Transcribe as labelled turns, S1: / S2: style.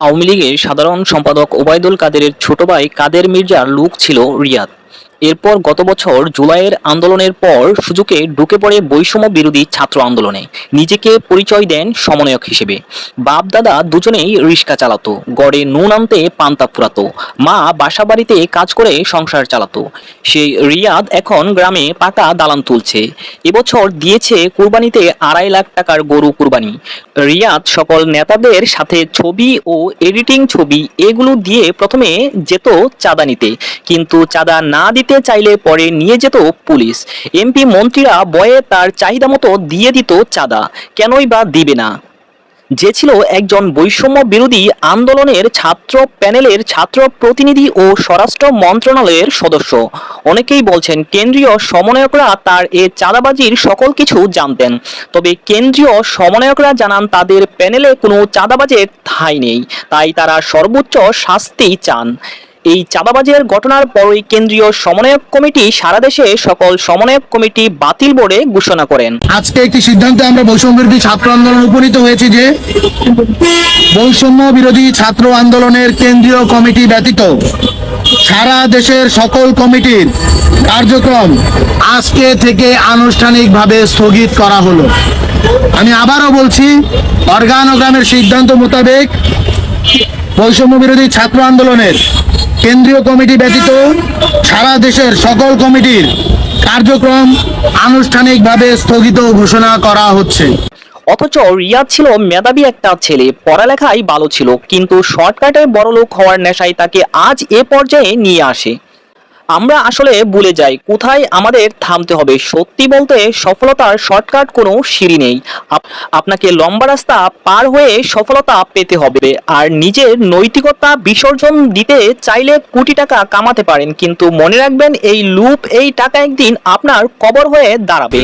S1: আওয়ামী লীগের সাধারণ সম্পাদক ওবায়দুল কাদেরের ছোট ভাই কাদের মির্জার লুক ছিল রিয়াদ। এরপর গত বছর জুলাইয়ের আন্দোলনের পর সুযোগে ঢুকে পড়ে বৈষম্য বিরোধী ছাত্র আন্দোলনে। নিজেকে পরিচয় দেন সমন্বয়ক হিসেবে। বাপ দাদা দুজনেই রিক্সা চালাতো, গড়ে নুন আনতে পান্তা ফুরাতো, মা বাসা বাড়িতে কাজ করে সংসার চালাতো। সেই রিয়াদ এখন গ্রামে পাকা দালান তুলছে। এবছর দিয়েছে কুরবানিতে আড়াই লাখ টাকার গরু কুরবানি। রিয়াদ সকল নেতাদের সাথে ছবি ও এডিটিং ছবি এগুলো দিয়ে প্রথমে যেত চাঁদা নিতে। কিন্তু চাঁদা না দিতে চাইলে পরে নিয়ে যেত পুলিশ। এমপি মন্ত্রীরা বয়ে তার চাহিদা মতো দিয়ে দিত চাঁদা। কেনই বা দিবে না? যে ছিল একজন বৈষম্য বিরোধী আন্দোলনের ছাত্র প্যানেলের ছাত্র প্রতিনিধি ও স্বরাষ্ট্র মন্ত্রণালয়ের সদস্য। অনেকেই বলছেন, কেন্দ্রীয় সমন্বয়করা তার এ চাঁদাবাজির সকল কিছু জানতেন। তবে কেন্দ্রীয় সমন্বয়করা জানান, তাদের প্যানেলে কোনো চাঁদাবাজের ঠাঁই নেই। তাই তারা সর্বোচ্চ শাস্তি চান। এই চাঁদাবাজের ঘটনার পরই কেন্দ্রীয় সমন্বয়ক কমিটি সারা দেশে সকল সমন্বয়ক কমিটি বাতিল বলে ঘোষণা করেন।
S2: আজকে একটি সিদ্ধান্তে আমরা বৈষম্য বিরোধী ছাত্র আন্দোলন উপনীত হয়েছি যে, বৈষম্য বিরোধী ছাত্র আন্দোলনের কেন্দ্রীয় কমিটি ব্যতীত সারা দেশের সকল কমিটির কার্যক্রম আজকে থেকে আনুষ্ঠানিকভাবে স্থগিত করা হলো। আমি আবারও বলছি অর্গানোগ্রামের সিদ্ধান্ত মোতাবেক বৈষম্য বিরোধী ছাত্র আন্দোলনের কেন্দ্রীয় কমিটি ব্যতীত সারা দেশের সকল কমিটির কার্যক্রম আনুষ্ঠানিকভাবে স্থগিত ঘোষণা করা হচ্ছে।
S1: অথচ রিয়াদ ছিল মেধাবী একটা ছেলে পড়ালেখাই ভালো ছিল, কিন্তু শর্টকাটে বড়লোক হওয়ার নেশায় তাকে আজ এ পর্যায়ে নিয়ে আসে। আমরা আসলে ভুলে যাই কোথায় আমাদের থামতে হবে। সত্যি বলতে সফলতার শর্টকাট কোনো সিঁড়ি নেই। আপনাকে লম্বা রাস্তা পার হয়ে সফলতা পেতে হবে। আর নিজের নৈতিকতা বিসর্জন দিতে চাইলে কোটি টাকা কামাতে পারেন। কিন্তু মনে রাখবেন এই লুপ এই টাকা একদিন আপনার কবর হয়ে দাঁড়াবে।